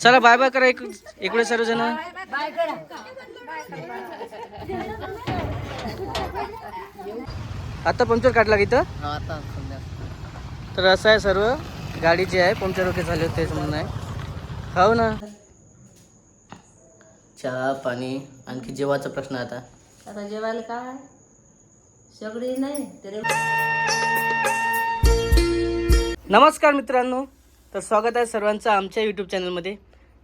चला bye bye करा एक इकडे सर्वजण. आता पंक्चर काढला इथं? तर असं आहे सर्व. गाडी जी आहे पंक्चर वगैरे झाले होते म्हणणं आहे. हो ना. चहा पाणी आणखी जेवायचा प्रश्न आता. आता जेवायला काय? सगळी नाही तरी नमस्कार मित्रांनो. तर स्वागत आहे सर्वांचं आमच्या यूट्यूब चॅनलमध्ये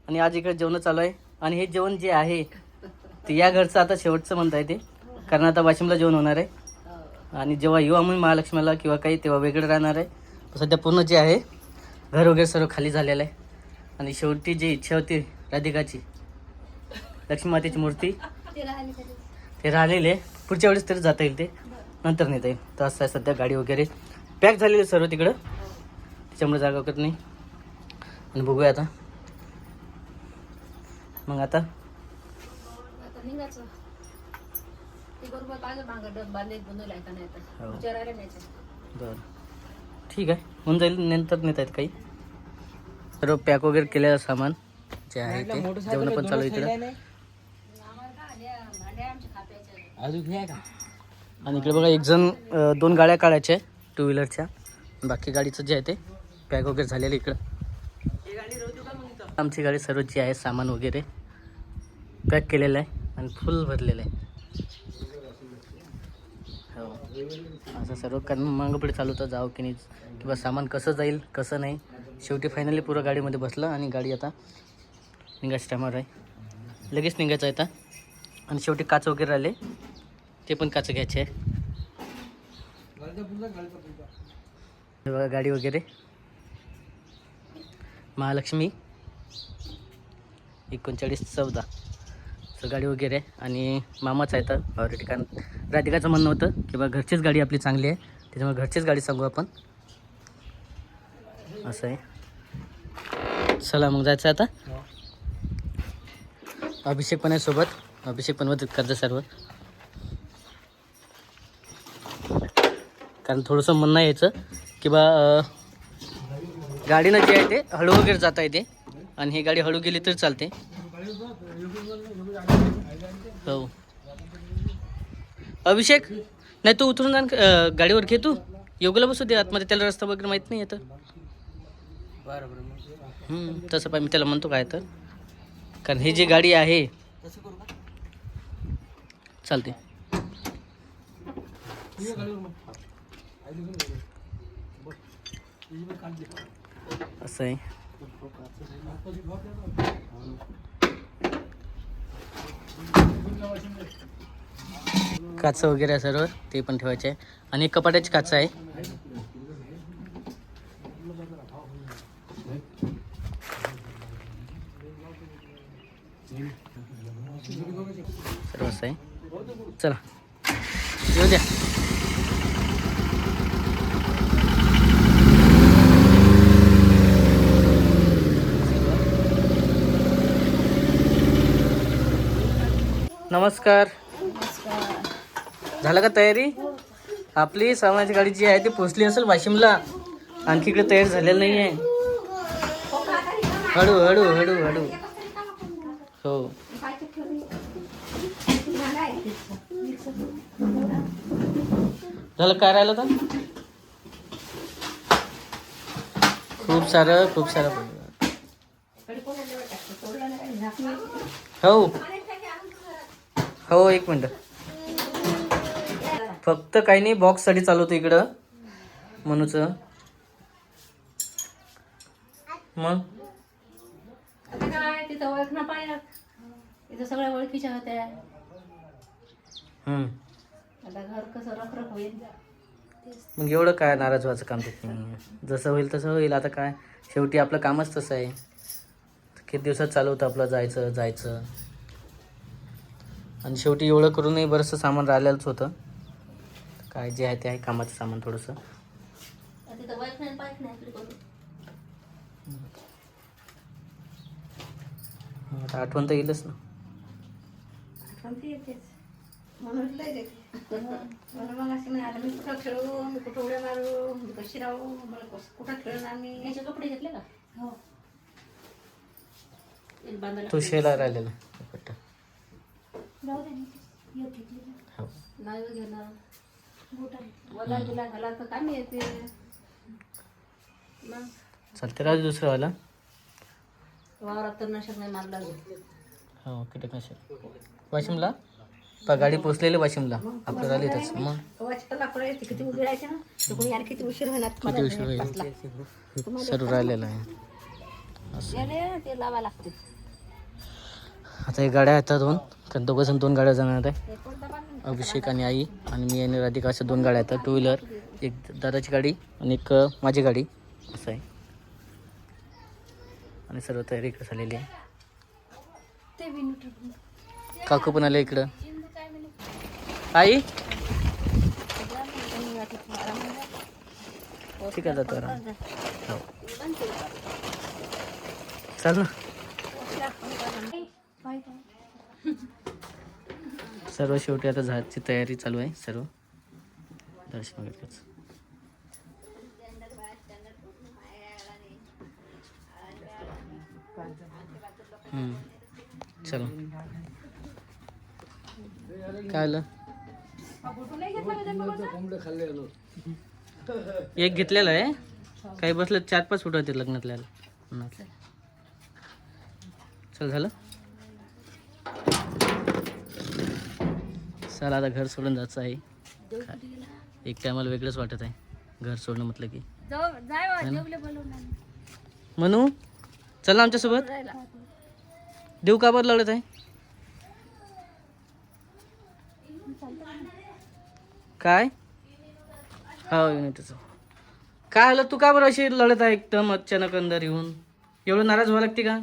आणि आज इकडे जेवण चालू आहे. आणि हे जेवण जे आहे ते या घरचं आता शेवटचं म्हणता येते. कारण आता वाशिमला जेवण होणार आहे. आणि जेव्हा येऊ आम्ही महालक्ष्मीला किंवा काही तेव्हा वेगळं राहणार आहे. सध्या पूर्ण जे आहे घर वगैरे सर्व खाली झालेलं आहे. आणि शेवटी जी इच्छा होती राधिकाची लक्ष्मी मातेची मूर्ती ते राहिलेले आहे. पुढच्या वेळेस तरी जाता येईल ते. नंतर नेता येईल. तर असं आहे सध्या गाडी वगैरे. पॅक झालेली सर्व तिकडं. त्याच्यामुळे जागा वगैरे नाही. आणि बघूया आता. मग आता? हो. बरं. ठीक आहे. होऊन जाईल. नंतर नेत आहेत काही. सर्व पॅक वगैरे केलेलं सामान जे आहे ते. जेवण पण चालू आहे इकडं. अजून घ्या का? आणि इकडे बघा एक जण दोन गाड्या काढायच्या टू व्हीलरच्या बाकी गाडीचं जे आहे ते पॅक वगैरे झालेलं इकडं. आमची गाडी सर्व जी आहे सामान वगैरे पॅक केलेलं आहे आणि फुल भरलेलं आहे. हो. असं सर्व कारण मागं पुढे चालू होतं जाऊ की नाही किंवा सामान कसं जाईल कसं नाही. शेवटी फायनली पुरं गाडीमध्ये बसलं आणि गाडी आता निघायच्या टायमावर आहे. लगेच निघायचं आहे आता. आणि शेवटी काच वगैरे राहिले. ते पण काच घ्यायचे आहे. बघा गाडी वगैरे. महालक्ष्मी. एकोणचाळीस चौदा. सो गाडी वगैरे. आहे आणि मामाच आहे तर ऑलरेडी कारण राधिकाचं म्हणणं होतं की बा घरचीच गाडी आपली चांगली आहे. त्याच्यामुळे घरचीच गाडी सांगू आपण. असं आहे. चला मग जायचं आता. अभिषेक पण आहे सोबत. अभिषेक पण मदत करतं सर्व. कारण थोडंसं म्हणणं यायचं की बा गाडीनं जे आहे ते हळू वगैरे जाता येते. आणि ही गाडी हळू गेली तर चालते. हो. अभिषेक नाही तू उतरून जा गाडीवर घे तू. योगला बसू दे आतमध्ये त्याला रस्ता वगैरे माहीत नाही येतं बरं तसं पाहिजे मी त्याला म्हणतो काय तर. कारण ही जी गाडी आहे चालते. असं आहे. काच वगैरे सर्व ते पण ठेवायचे आहे. आणि एक कपाटाची काच आहे. सर्वच आहे. चला. येऊ द्या. नमस्कार. झालं का तयारी? आपली सामानाची गाडी जी आहे ती पोचली असेल वाशिमला. आणखी इकडे तयार झालेलं नाही आहे हळू हळू हळू हळू. हो. झालं काय राहिलं तर खूप सारं खूप सारं. हो. हो एक मिनटं. फक्त काही नाही बॉक्ससाठी चालवतो इकडं. मनूचं. मग? आता काय तिथं ओळख ना पाहिजे तिथं सगळ्या ओळखीच्या होत्या. हम्म. आता घर कसं रखरख होईल. मग एवढं काय नाराज व्हायचं काम तिथे जसं होईल तसं होईल. आता काय? शेवटी आपलं कामच तसं आहे. किती दिवसात चालू होतं आपलं जायचं जायचं. आणि शेवटी एवढं करूनही बरंचसं सामान राहिलेलंच होतं. काय जे आहे ते आहे कामाचं सामान थोडंसं. आता आठवण तर येईलच ना. ती. हो. ते शेला राहिलेला जाऊ दे ना. एक घेतली ना. हो. नाही हो तुला तर मग? चालते राजू दुसरं वाला. वावरात तर नशक नाही मारला हो कीटकनाशक. वाशिमला? पा गाडी पोचलेली वाशिमला. आपलं राहिली त्याच मग? येते किती उभी राहायचे ना? तर कोणी यार किती उशीर होणार किती उशीर होईल? सर्व राहिलेलं आहे. याले ते लावा लागते. आता एक गाड्या आहेत दोन. कारण दोघं जण दोन गाड्या जाणार आहे. अभिषेक आणि आई आणि मी आणि राधिका अशा दोन गाड्या आहेत. टू व्हीलर एक दादाची गाडी आणि एक माझी गाडी. असं आहे. आणि सर्व तयारी इकडे झालेली आहे. काकू पण आले इकडं. आई? ठीक आहे जातो हो. चाल ना. सर्व शेवटी आता झाडची तयारी चालू आहे सर्व. दर्शन वगैरेच हम्म. चलो. काय आलं? एक घेतलेला आहे. काही बसलं चार पाच फुट होते लग्नातल्या. लग्नातल्या. चल झालं? चला आता घर सोडून जायचं आहे? एक टायमाला वेगळंच वाटत आहे. घर सोडणं म्हटलं की? म्हणू चल ना आमच्यासोबत. देऊ का बरं लढत आहे काय? हो युनिटचं काय आलं? तू का बरं अशी लढत आहे एकदम अचानक अंदर येऊन? एवढं नाराज व्हावं लागते का?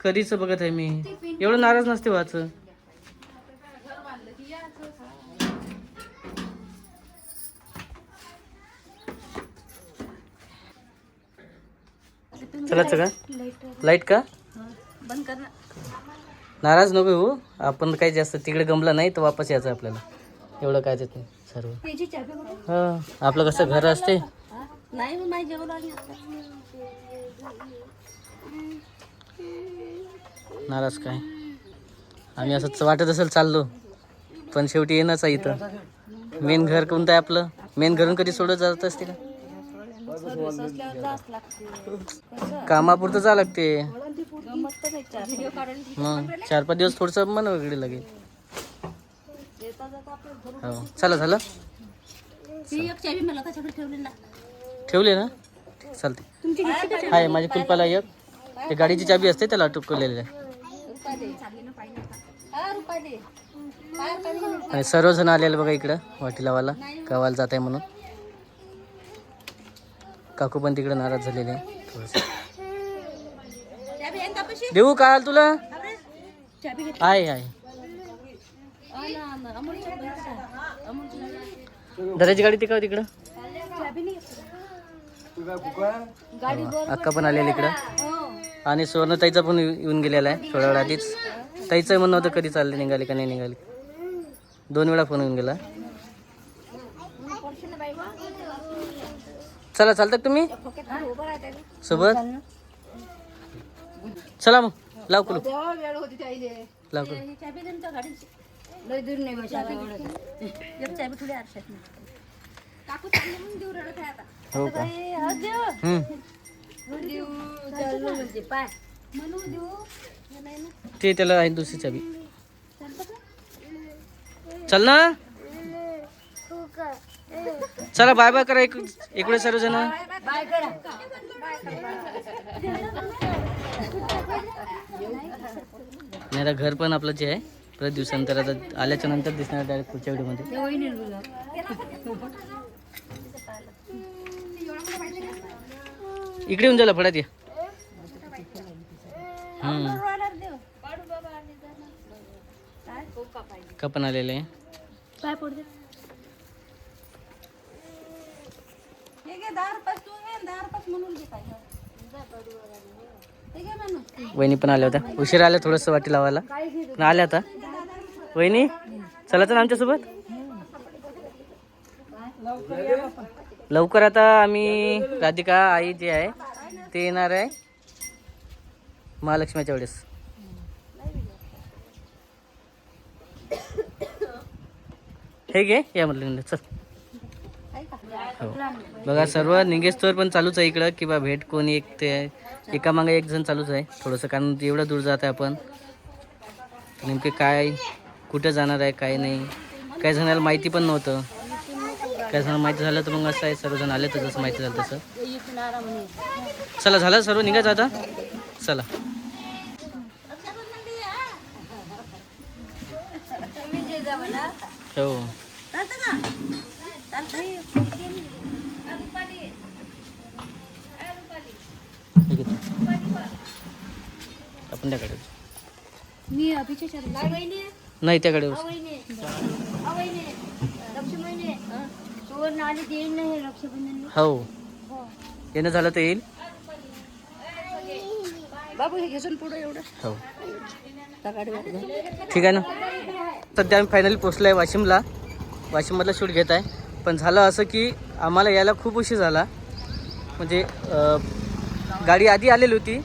कधीच बघत आहे मी. एवढं नाराज नसते व्हायचं. चलायचं का? लाइट का? बंद कर नाराज नको हो आपण काही जास्त तिकडे गमला नाही तर वापस यायचं आपल्याला. एवढं काय देत नाही सर्व. त्याची आपलं कसं घर असते नाराज काय? आम्ही असं वाटत असेल चाललो. पण शेवटी येणंच आहे इथं. मेन घर कोणतं आहे आपलं? मेन घरून कधी सोडत जात असते का? कामापुरतं जा लागते. मग चार पाच दिवस थोडंसं मन वेगळे लागेल. हो चला झालं? ही एक चाबी मला त्याच्याकडे ठेवली ना. ठेवले ना? चालते तुमची घेतली का आहे माझ्या कुलपाला एक. ते गाडीची चाबी असते त्याला अटकवलेली आहे. दे. हा दे. दे? आणि सर्वजण आलेले बघा इकडं वाटी लावायला गावाला जात आहे म्हणून. काकू पण तिकडे नाराज झालेले? देऊ का तुला? आहे आहे. हा. दादाची गाडी तिकडं. तिकडं घेतली. गाडी अक्का पण आलेली इकडं. हो. आणि सुवर्णताईचा पण येऊ- येऊन गेलेला आहे थोड्या वेळा आधीच. ताईचं म्हणणं होतं कधी चालले निघाले का नाही निघाले. दोन वेळा फोन येऊन गेला. चला चालतात तुम्ही? सोबत? चला मग लाव कुलू लाव कुलू नाही आता हो का? हम्म. ते त्याला आहे दुसरी चाबी चल ना. चला बाय बाय करा एक इकडे सर्वजण. नाही आता घर पण आपलं जे आहे परत दिवसानंतर आता आल्याच्यानंतर दिसणार डायरेक्ट पुढच्या व्हिडिओमध्ये. इकडे येऊन झाला फडात ये. कपन का पण आलेले? आहे काय पडते हे घे दहा तू घे दहा म्हणून घे काय? हे घे म्हणून. वहिनी पण आल्या होत्या. उशीर आल्या थोडंसं वाटी लावायला. पण आल्या आता. वहिनी चला तर आमच्यासोबत. लवकर आता आम्ही राधिका आई जे आहे ते येणार आहे महालक्ष्मीच्या वेळेस. हे घे या म्हटलं चल. हो. बघा सर्व निघेस्तोवर पण चालूच आहे इकडं किंवा भेट कोणी एक ते एका मागे एक जण चालूच आहे. थोडंसं कारण एवढं दूर जात आहे आपण. नेमके काय कुठं जाणार आहे काय नाही. काही जणाला माहिती पण नव्हतं. काही जणांना माहिती झालं तर मग असं आहे सर्वजण आले तर जसं माहिती झालं तसं. चला झालं सर्व? निघायचं आता चला. हो. आपण त्याकडे मी चरणी नाही त्याकडे रक्षाबंधन हो. येणं झालं तर येईल. बाबू हे घेसून पुढे एवढं? हो. ठीक आहे ना? सध्या आम्ही फायनली पोचलो आहे वाशिमला. वाशिममधला शूट घेत आहे. पण झालं असं की आम्हाला यायला खूप उशीर झाला. म्हणजे गाडी आधी आलेली होती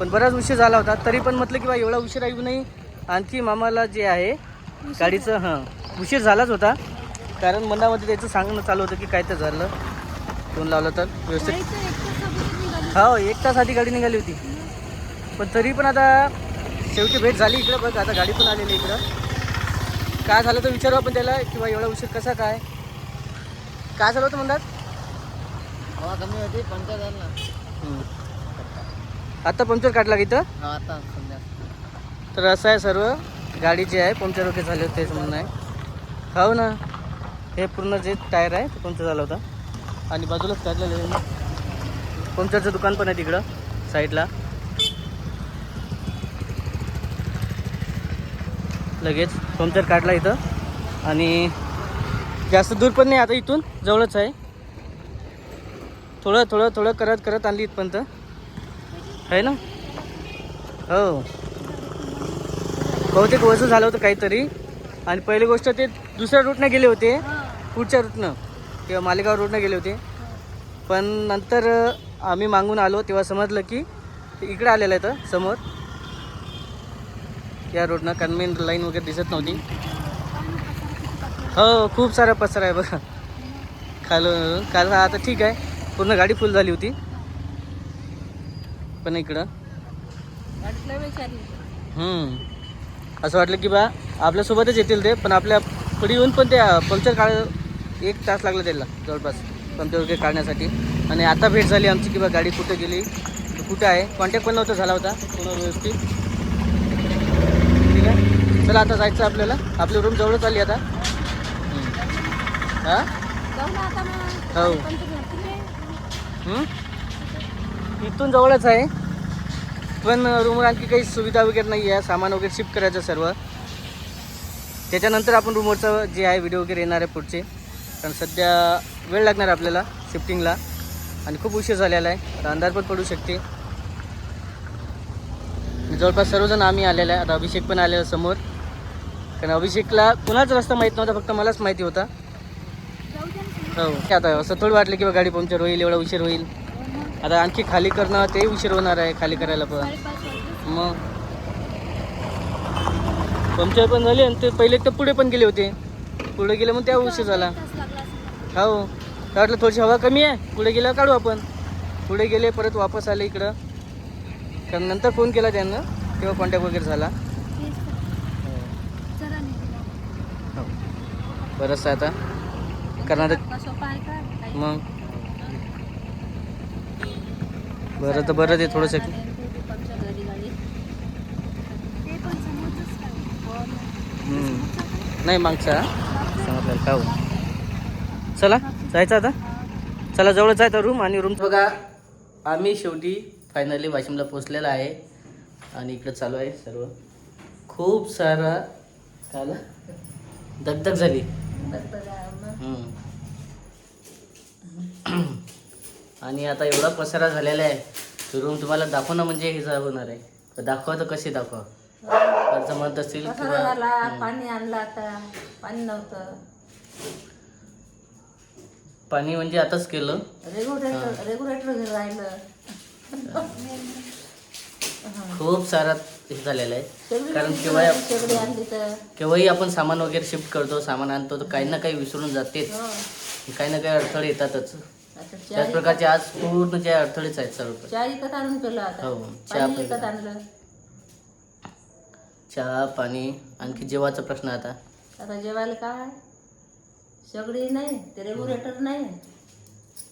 पण बराच उशीर झाला होता. तरी पण म्हटलं की बा एवढा उशीर येऊ नाही आणखी मामाला जे आहे गाडीचं हां उशीर झालाच होता. कारण मनामध्ये त्याचं सांगणं चालू होतं की काय तर झालं. फोन लावलं तर व्यवस्थित. हो एक तास आधी गाडी निघाली होती. पण तरी पण आता शेवटी भेट झाली इकडं बघ आता गाडी पण आलेली इकडं. काय झालं तर विचारू आपण त्याला किंवा एवढा उशीर कसा काय? काय झालं होतं म्हणतात हवा कमी होती पंचर झालं. आता पंक्चर काढला का इथं? हा आता समजा तर असं आहे सर्व गाडी जे आहे पंक्चर वगैरे झाले होते तेच म्हणणं आहे. हो ना. हे पूर्ण जे टायर आहे ते पंक्चर झालं होतं. आणि बाजूलाच काढलेलं आहे. पंक्चरचं दुकान पण आहे तिकडं साईडला. लगेच पंक्चर काढला इथं. आणि जास्त दूर पण नाही आता इथून जवळच आहे. थोडं थोडं थोडं करत करत आणली इथपर्यंत. आहे ना? हो. बहुतेक वजन झालं होतं काहीतरी. आणि पहिली गोष्ट ते दुसऱ्या रूटनं गेले होते पुढच्या रूटनं किंवा मालेगाव रूटनं गेले होते. पण नंतर आम्ही मागून आलो तेव्हा समजलं की ते इकडे आलेलं आहे तर समोर. या रोडनं कारण मेन लाईन वगैरे दिसत नव्हती. हो खूप सारा पसारा आहे बघा. खालून काल आता ठीक आहे. पूर्ण गाडी फुल झाली होती. पण इकडं. असं वाटलं की बा आपल्यासोबतच येतील ते पण आपल्या पुढे येऊन पण ते पंक्चर काढ एक तास लागला त्याला जवळपास. पंक्चर वगैरे काढण्यासाठी. आणि आता भेट झाली आमची की बा गाडी कुठं गेली कुठं आहे. कॉन्टॅक्ट पण नव्हता झाला होता पूर्ण व्यवस्थित. ठीक आहे. चला आता जायचं आपल्याला. आपली रूम जवळच आली आता. हा? हो? इथून जवळच आहे. पण रूमवर आणखी काही सुविधा वगैरे नाही आहे सामान वगैरे शिफ्ट करायचं सर्व. त्याच्यानंतर आपण रूमवरचं जे आहे व्हिडिओ वगैरे येणार आहे पुढचे. कारण सध्या वेळ लागणार आहे आपल्याला शिफ्टिंगला आणि खूप उशीर झालेला आहे. अंधार पण पडू शकते. जवळपास सर्वजण आम्ही आलेला आहे. आता अभिषेक पण आलेला समोर. कारण अभिषेकला कुणाच रस्ता माहीत नव्हता. फक्त मलाच माहिती होता. हो. आता असं थोडं वाटलं की बा गाडी पंक्चर होईल एवढा उशीर होईल. आता आणखी खाली करणं ते उशीर होणार आहे खाली करायला पण. मग? पंक्चर पण झाले आणि ते पहिले तर पुढे पण गेले होते. पुढे गेले मग त्या उशीर झाला. हो. वाटलं थोडीशी हवा कमी आहे. पुढे गेल्यावर काढू आपण. पुढे गेले परत वापस आले इकडं. कारण नंतर फोन केला त्यांना तेव्हा कॉन्टॅक्ट वगैरे झाला. हो आहे कर्नाटक मग? बरं तर बरं ते थोडंसं हम्म. नाही मागचा सांगितलं का हो चला जायचं आता. चला जवळच आहे तर रूम आणि रूम बघा. आम्ही शेवटी फायनली वाशिमला पोचलेला आहे. आणि इकडं चालू आहे सर्व. खूप सारा काला दगदग झाली. आणि आता एवढा पसारा झालेला आहे रूम तुम्हाला दाखवणं म्हणजे हे होणार आहे. दाखवा तर कसे दाखवा. म्हणत हम्म. पाणी आणलं आता. पाणी नव्हतं. पाणी म्हणजे आताच केलं. रेग्युलेटर रेग्युलेटर राहिलं. खूप सारा हे झालेला आहे. कारण केव्हा केव्हाही आपण सामान वगैरे शिफ्ट करतो सामान आणतो तर काही ना काही विसरून जातेच. हो. काही ना काही अडथळे येतातच. त्याच प्रकारचे आज पूर्ण जे अडथळेच आहेत सर्व चहा विकत आणून आता. हो, चहा पाणी पिला. विकत आणलं. चहा पाणी आणखी जेवाचा प्रश्न आता. आता जेवायला काय? शेगडी नाही ते रेग्युलेटर नाही.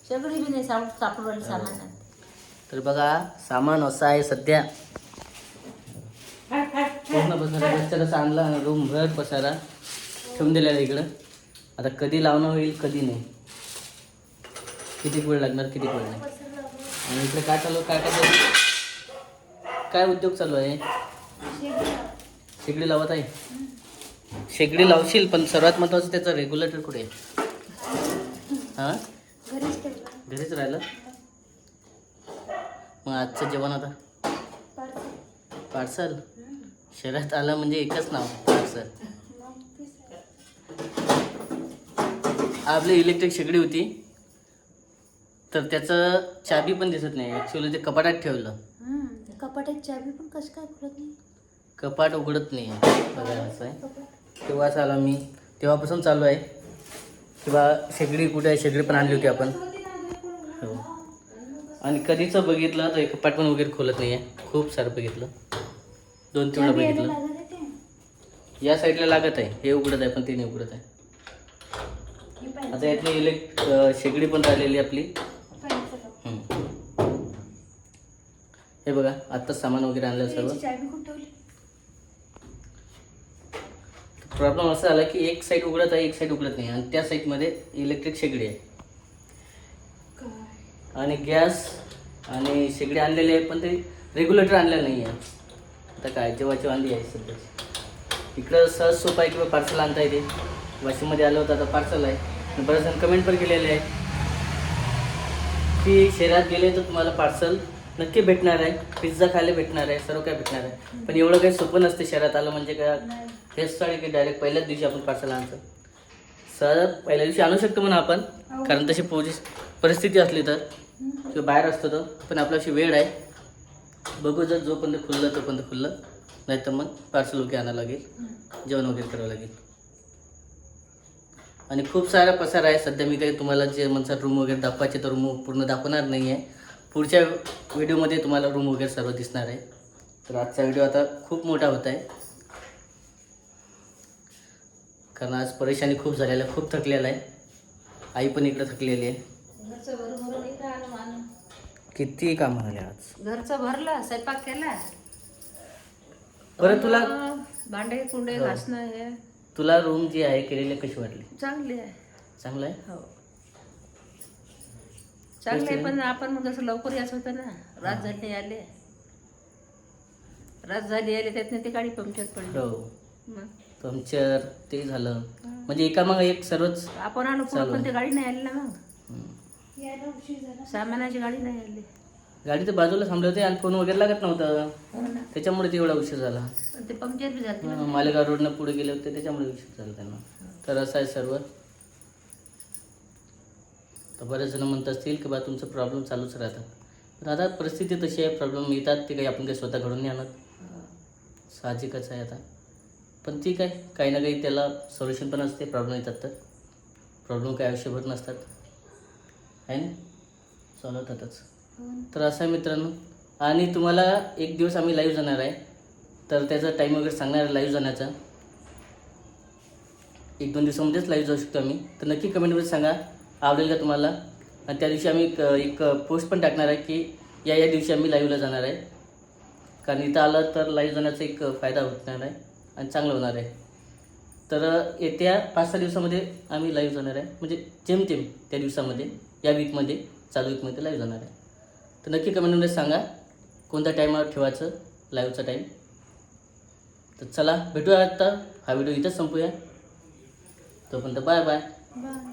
शेगडी बी नाही साप सापडून राहिली सामान तर बघा सामान असं आहे सध्या. पूर्ण पसारा रस्त्याला आणला रूम भर पसारा. ठेवून दिलेला इकडं. आता कधी लावणं होईल कधी नाही. किती वेळ लागणार किती वेळ नाही. आणि इकडे काय चालू काय काय चालू काय उद्योग चालू आहे? शेगडी लावत आहे. शेगडी लावशील पण सर्वात महत्वाचं त्याचं रेग्युलेटर कुठे आहे? हां? घरीच राहिलं? मग आजचं जेवण आता? पार्सल? शहरात आलं म्हणजे एकच नाव पार्सल. आपली इलेक्ट्रिक शेगडी होती. तर त्याचं चाबी पण दिसत नाही. ॲक्च्युली ते कपाटात ठेवलं. कपाटात चाबी पण कसं काय खुलत नाही? कपाट उघडत नाही. बघा असं आहे. तेव्हाच आला मी तेव्हापासून चालू आहे. किंवा शेगडी कुठे आहे? शेगडी पण आणली होती आपण. हो. आणि कधीचं बघितलं तर कपाट पण वगैरे खोलत नाही आहे खूप सारं बघितलं. दोन तीन वेळा बघितलं. या साईडला लागत आहे. हे उघडत आहे पण ते नाही उघडत आहे. आता यातली इलेक्ट शेगडी पण राहिलेली आपली. हे बघा आत्ताच सामान वगैरे आणलं सर्व. प्रॉब्लेम असा झाला की एक साईड उघडत आहे एक साईड उघडत नाही. आणि त्या साईडमध्ये इलेक्ट्रिक शेगडी आहे. आणि गॅस आणि शेगडी आणलेली आहे पण ते रेग्युलेटर आणलेलं नाही आहे. आता काय जेव्हाची वांदी आहे सध्या. इकडं सहज सोपा आहे किंवा पार्सल आणता येते. वाशिममध्ये आलं होतं आता पार्सल आहे. आणि बरेच जण कमेंट पण केलेले आहे की शहरात गेले तर तुम्हाला पार्सल नक्की भेटणार आहे. पिझ्झा खायला भेटणार आहे सर्व काय भेटणार आहे. पण एवढं काही सोपं नसते शहरात आलं म्हणजे काय हेच साडी की डायरेक्ट पहिल्याच दिवशी आपण पार्सल आणतो. सर पहिल्या दिवशी आणू शकतो म्हणा आपण. कारण तशी पोझिश परिस्थिती असली तर. किंवा बाहेर असतो तर. पण आपल्याशी वेळ आहे. बघू जर जोपर्यंत खुललं तोपर्यंत खुललं. नाही तर मग पार्सल वगैरे आणावं लागेल. जेवण वगैरे करावं लागेल. आणि खूप सारा पसार आहे. सध्या मी काही तुम्हाला जे म्हणतात रूम वगैरे दाखवायचे तर रूम पूर्ण दाखवणार नाही आहे पुढच्या व्हिडिओमध्ये तुम्हाला रूम वगैरे सर्व दिसणार आहे. तर आजचा व्हिडिओ आता खूप मोठा होत आहे. कारण आज परेशानी खूप झालेला आहे. खूप थकलेला आहे. आई पण इकडे थकलेली आहे घरचं भरून भरून इकडं आलो माणूस किती कामं झाले आज? घरचं भरलं स्वयंपाक केला. बरं तुला भांडे कुंडे हो. घासणं हे. तुला रूम जी आहे केलेली कशी वाटली? चांगली आहे. चांगलं आहे? हो. चांगले पण आपण मग जसं लवकर यायचं होतं ना रात झाली आले. रात झाली आले त्यातनं ती गाडी पंक्चर पडली. हो. मग? पंक्चर ते झालं. म्हणजे एका मग एक सर्वच आपण आलो पुढं. पण ती गाडी नाही आली ना मग. सामानाची गाडी नाही आली. गाडी तर बाजूला थांबले होते आणि फोन वगैरे लागत नव्हतं. हो त्याच्यामुळे ते एवढा उशीर झाला. ते पंक्चर बी झाली हं, मालेगाव रोडनं पुढे गेले होते त्याच्यामुळे उशीर झाला त्यांना. तर असं आहे सर्व. तर बरेच जण म्हणत असतील की बा तुमचं प्रॉब्लेम चालूच राहतात. पण आता परिस्थिती तशी आहे प्रॉब्लेम येतात ते काही आपण काही स्वतः घडून नाही आणत. साहजिकच आहे आता. पण ठीक आहे काही ना काही त्याला सोल्युशन पण असते प्रॉब्लेम येतात तर. प्रॉब्लेम काही आयुष्यभर नसतात. आहे ना? चालवतातच तर असं आहे मित्रांनो. आणि तुम्हाला एक दिवस आम्ही लाईव्ह जाणार आहे. तर त्याचा टाईम वगैरे सांगणार आहे लाईव्ह जाण्याचा. एक दोन दिवसामध्येच लाईव्ह जाऊ शकतो आम्ही. तर नक्की कमेंटमध्ये सांगा. आवडेल का तुम्हाला? आणि त्या दिवशी आम्ही एक एक पोस्ट पण टाकणार आहे की या या दिवशी आम्ही लाईव्हला जाणार आहे. कारण इथं आलं तर लाईव्ह जाण्याचा एक फायदा होणार आहे आणि चांगलं होणार आहे. तर येत्या पाच सहा दिवसामध्ये आम्ही लाईव्ह जाणार आहे. म्हणजे जेमतेम त्या दिवसामध्ये. या वीकमध्ये चालू वीकमध्ये लाईव्ह जाणार आहे. तर नक्की कमेंटमध्ये सांगा कोणत्या टाईमावर ठेवायचं लाईव्हचा टाईम तर चला भेटूया आता. हा व्हिडिओ इथंच संपूया. तोपर्यंत बाय बाय बाय